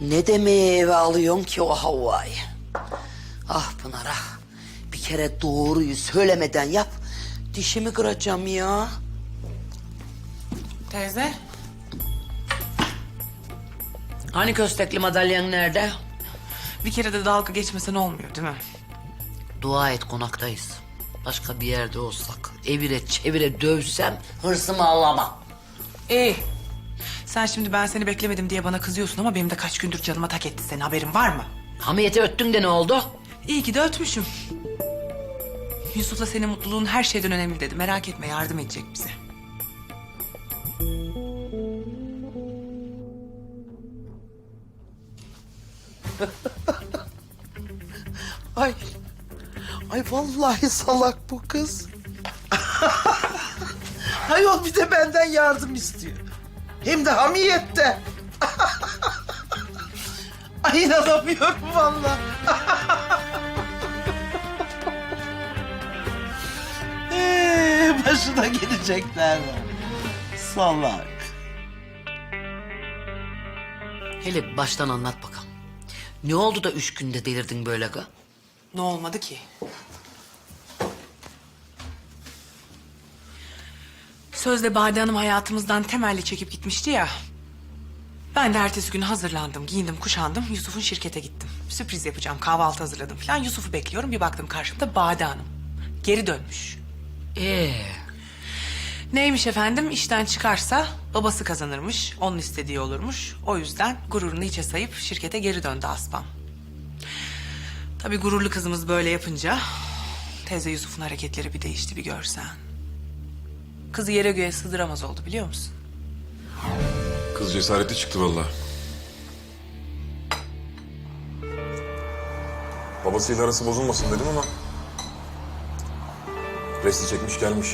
Ne demeye eve alıyorsun ki o Havva'yı? Ah Pınar ah. Bir kere doğruyu söylemeden yap. Dişimi kıracağım ya. Teyze. Hani köstekli madalyan nerede? Bir kere de dalga geçmesen olmuyor değil mi? Dua et konaktayız. Başka bir yerde olsak evire çevire dövsem hırsımı alamam. İyi. Sen şimdi ben seni beklemedim diye bana kızıyorsun ama benim de kaç gündür canıma tak etti senin haberin var mı? Hamiyete öttün de ne oldu? İyi ki de ötmüşüm. Yusuf'la senin mutluluğun her şeyden önemli dedi. Merak etme yardım edecek bize. Ay. Ay vallahi salak bu kız. Ayol bir de benden yardım istiyor. Hem de hamiyette. Ay inanamıyorum vallahi. Ee, başına gelecekler var. Salak. Hele baştan anlat bakalım. Ne oldu da üç günde delirdin böyle ga? Ne olmadı ki? Sözde Bade Hanım hayatımızdan temelli çekip gitmişti ya. Ben de ertesi gün hazırlandım, giyindim, kuşandım. Yusuf'un şirkete gittim. Sürpriz yapacağım, kahvaltı hazırladım falan. Yusuf'u bekliyorum. Bir baktım karşımda Bade Hanım. Geri dönmüş. Ee, Neymiş efendim? İşten çıkarsa babası kazanırmış. Onun istediği olurmuş. O yüzden gururunu içe sayıp şirkete geri döndü Aspan. Tabii gururlu kızımız böyle yapınca... ...teyze Yusuf'un hareketleri bir değişti bir görsen. Kızı yere göğe sığdıramaz oldu biliyor musun? Kız cesaretli çıktı vallahi. Babasıyla arası bozulmasın dedim ama... Resti çekmiş gelmiş.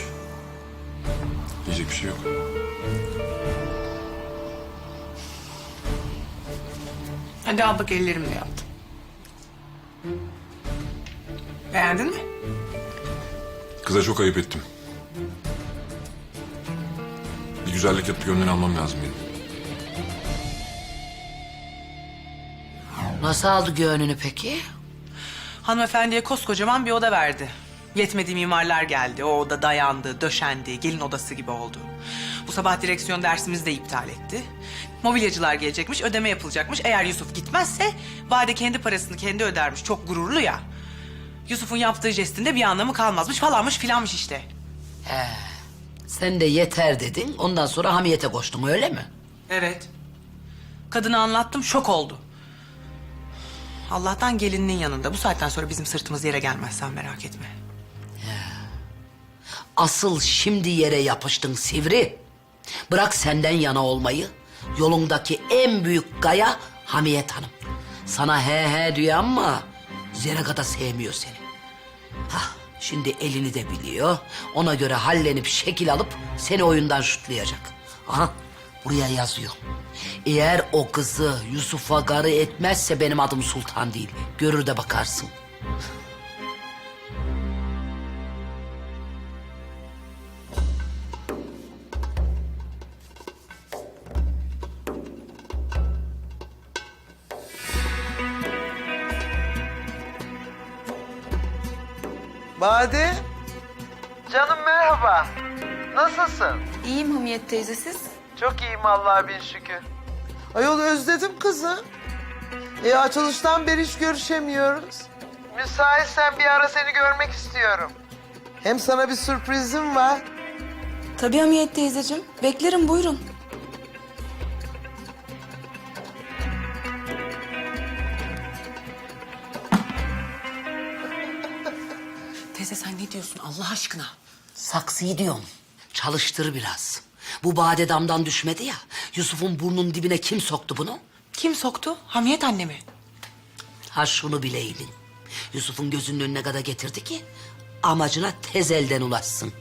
Diyecek bir şey yok. Hadi al bak ellerimle yaptım. Beğendin mi? Kıza çok ayıp ettim. Güzellik yapıp gönlünü almam lazım benim. nasıl aldı gönlünü peki? Hanımefendiye koskocaman bir oda verdi. Yetmediği mimarlar geldi. O oda dayandı, döşendi, gelin odası gibi oldu. Bu sabah direksiyon dersimizi de iptal etti. Mobilyacılar gelecekmiş, ödeme yapılacakmış. Eğer Yusuf gitmezse Bade kendi parasını kendi ödermiş. Çok gururlu ya. Yusuf'un yaptığı jestinde bir anlamı kalmazmış falanmış filanmış işte. Sen de yeter dedin, ondan sonra hamiyete koştun öyle mi? Evet. Kadına anlattım, şok oldu. Allah'tan gelininin yanında. Bu saatten sonra bizim sırtımız yere gelmez sen merak etme. Asıl şimdi yere yapıştın sivri. Bırak senden yana olmayı. Yolundaki en büyük gaya Hamiyet Hanım. Sana he he diyor ama Zeraka da sevmiyor seni. Hah, şimdi elini de biliyor. Ona göre hallenip şekil alıp seni oyundan şutlayacak. Aha buraya yazıyor. Eğer o kızı Yusuf'a garı etmezse benim adım Sultan değil. Görür de bakarsın. Bade. Canım merhaba. Nasılsın? İyiyim Hamiyet teyze siz? Çok iyiyim Allah'a bin şükür. Ayol özledim kızı. E açılıştan beri hiç görüşemiyoruz. Müsaitsen bir ara seni görmek istiyorum. Hem sana bir sürprizim var. Tabii Hamiyet teyzeciğim. Beklerim buyurun. Ne diyorsun Allah aşkına? Saksıyı diyorum. Çalıştır biraz. Bu bade damdan düşmedi ya. Yusuf'un burnunun dibine kim soktu bunu? Kim soktu? Hamiyet anne mi? Ha şunu bileydin. Yusuf'un gözünün önüne kadar getirdi ki amacına tez elden ulaşsın.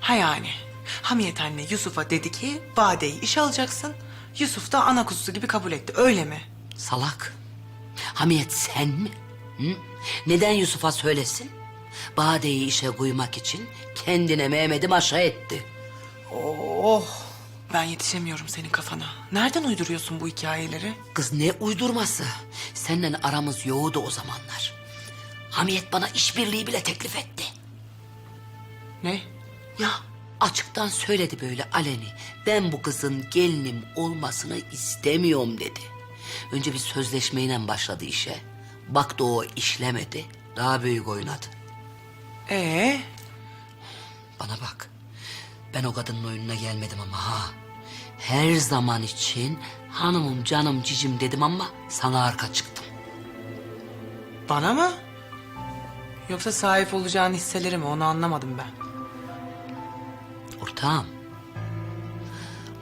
Ha yani. Hamiyet anne Yusuf'a dedi ki Bade'yi işe alacaksın. Yusuf da ana kuzusu gibi kabul etti öyle mi? Salak. Hamiyet sen mi? Hı? Neden Yusuf'a söylesin? Bade'yi işe koymak için kendine Mehmet'i maşa etti. Oh Ben yetişemiyorum senin kafana. Nereden uyduruyorsun bu hikayeleri? Kız ne uydurması? Seninle aramız yoğdu o zamanlar. Hamiyet bana işbirliği bile teklif etti. Ne? Ya açıktan söyledi böyle aleni. Ben bu kızın gelinim olmasını istemiyorum dedi. Önce bir sözleşmeyle başladı işe. Baktı o işlemedi. Daha büyük oynadı. Ee, Bana bak. Ben o kadının oyununa gelmedim ama ha. Her zaman için hanımım canım cicim dedim ama sana arka çıktım. bana mı? Yoksa sahip olacağın hisseleri mi? Onu anlamadım ben. Ortağım.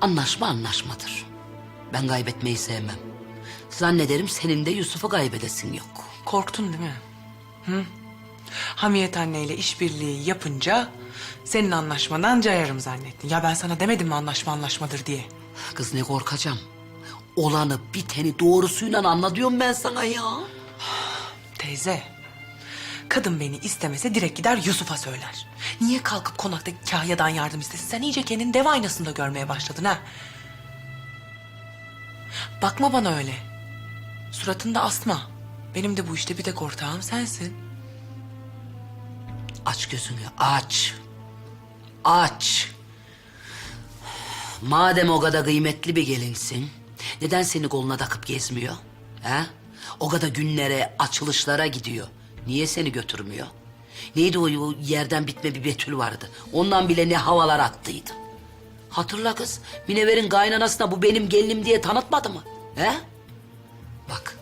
Anlaşma anlaşmadır. Ben kaybetmeyi sevmem. Zannederim senin de Yusuf'u kaybedesin yok. Korktun değil mi? Hı? Hamiyet anneyle işbirliği yapınca senin anlaşmadan cayarım zannettin. Ya ben sana demedim mi anlaşma anlaşmadır diye. Kız ne korkacağım. Olanı biteni doğrusuyla anla diyorum ben sana ya. Teyze, kadın beni istemese direkt gider Yusuf'a söyler. Niye kalkıp konaktaki kahyadan yardım istesin? Sen iyice kendini dev aynasında görmeye başladın ha. Bakma bana öyle. Suratında asma. Benim de bu işte bir tek ortağım sensin. Aç gözünü aç. Aç. Madem o kadar kıymetli bir gelinsin, neden seni koluna takıp gezmiyor? He? O kadar günlere, açılışlara gidiyor. Niye seni götürmüyor? Neydi o, yerden bitme bir Betül vardı. Ondan bile ne havalar attıydı. Hatırla kız, Minever'in kaynanasına bu benim gelinim diye tanıtmadı mı? He? Bak,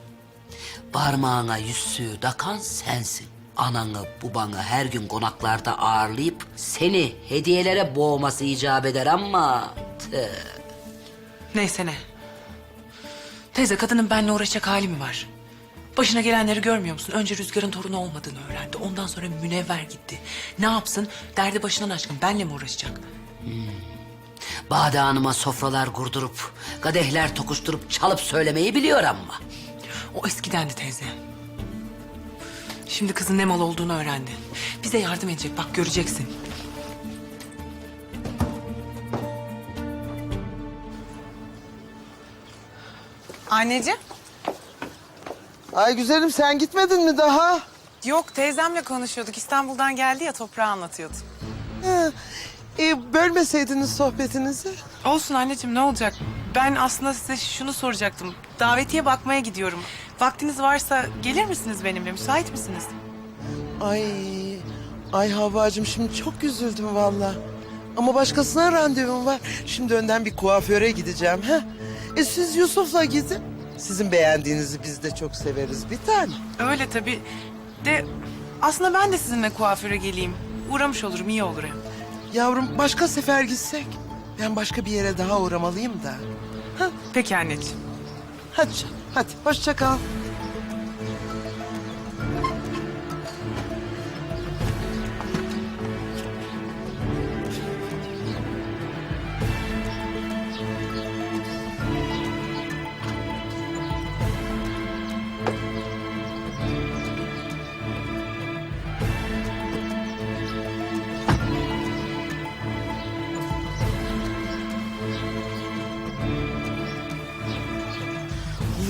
Parmağına yüzüğü takan sensin. Ananı babanı her gün konaklarda ağırlayıp seni hediyelere boğması icap eder ama... tüh. Neyse ne. Teyze kadının benimle uğraşacak hali mi var? Başına gelenleri görmüyor musun? Önce Rüzgar'ın torunu olmadığını öğrendi. Ondan sonra münevver gitti. Ne yapsın? Derdi başından aşkın. Benle mi uğraşacak? Bade Hanım'a sofralar kurdurup, kadehler tokuşturup çalıp söylemeyi biliyor ama. O eskidendi teyze. Şimdi kızın ne mal olduğunu öğrendi. Bize yardım edecek. Bak göreceksin. Anneciğim? Ay güzelim sen gitmedin mi daha? Yok teyzemle konuşuyorduk. İstanbul'dan geldi ya toprağı anlatıyordu. He. E, bölmeseydiniz sohbetinizi. Olsun anneciğim ne olacak? Ben aslında size şunu soracaktım. Davetiye bakmaya gidiyorum. Vaktiniz varsa gelir misiniz benimle? Müsait misiniz? Ay, ay Havvacığım şimdi çok üzüldüm valla. Ama başkasına randevum var. Şimdi önden bir kuaföre gideceğim. ha. E siz Yusuf'la gidin. Sizin beğendiğinizi biz de çok severiz bir tane. Öyle tabii. De aslında ben de sizinle kuaföre geleyim. Uğramış olurum iyi olur hem. Yavrum başka sefer gitsek. Ben başka bir yere daha uğramalıyım da. Peki anneciğim. Hadi canım, hadi hoşça kal.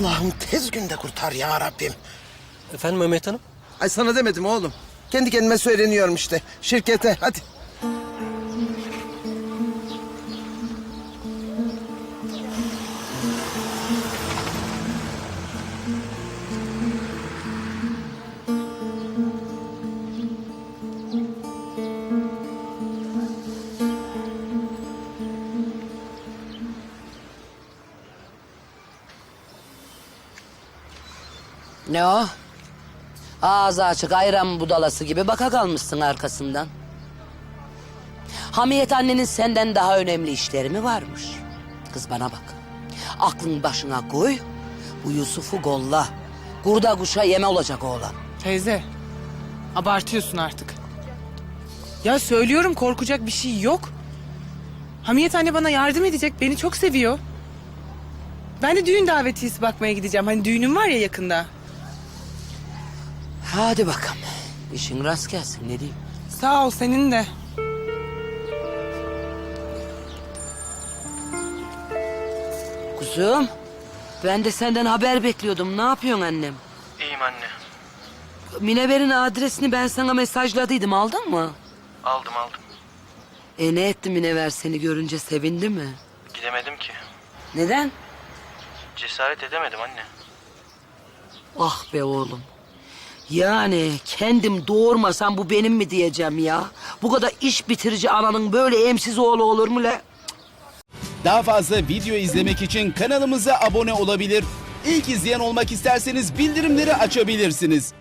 Allah'ım tez günde kurtar ya Rabbim. Efendim Mehmet Hanım? Ay sana demedim oğlum. Kendi kendime söyleniyorum işte. Şirkete hadi. Ne o? Ağzı açık ayran budalası gibi baka kalmışsın arkasından. Hamiyet annenin senden daha önemli işleri mi varmış? Kız bana bak. Aklın başına koy. Bu Yusuf'u golla. Kurda kuşa yeme olacak oğlan. Teyze, abartıyorsun artık. Ya söylüyorum korkacak bir şey yok. Hamiyet anne bana yardım edecek, beni çok seviyor. Ben de düğün davetiyesi bakmaya gideceğim. Hani düğünüm var ya yakında. Hadi bakalım. İşin rast gelsin ne diyeyim. Sağ ol senin de. Kuzum, ben de senden haber bekliyordum. Ne yapıyorsun annem? İyiyim anne. Minever'in adresini ben sana mesajladıydım. Aldın mı? Aldım aldım. E ne etti Minever seni görünce sevindi mi? Gidemedim ki. Neden? Cesaret edemedim anne. Ah be oğlum. Yani kendim doğurmasam bu benim mi diyeceğim ya? Bu kadar iş bitirici ananın böyle emsiz oğlu olur mu le? Daha fazla video izlemek için kanalımıza abone olabilir. İlk izleyen olmak isterseniz bildirimleri açabilirsiniz.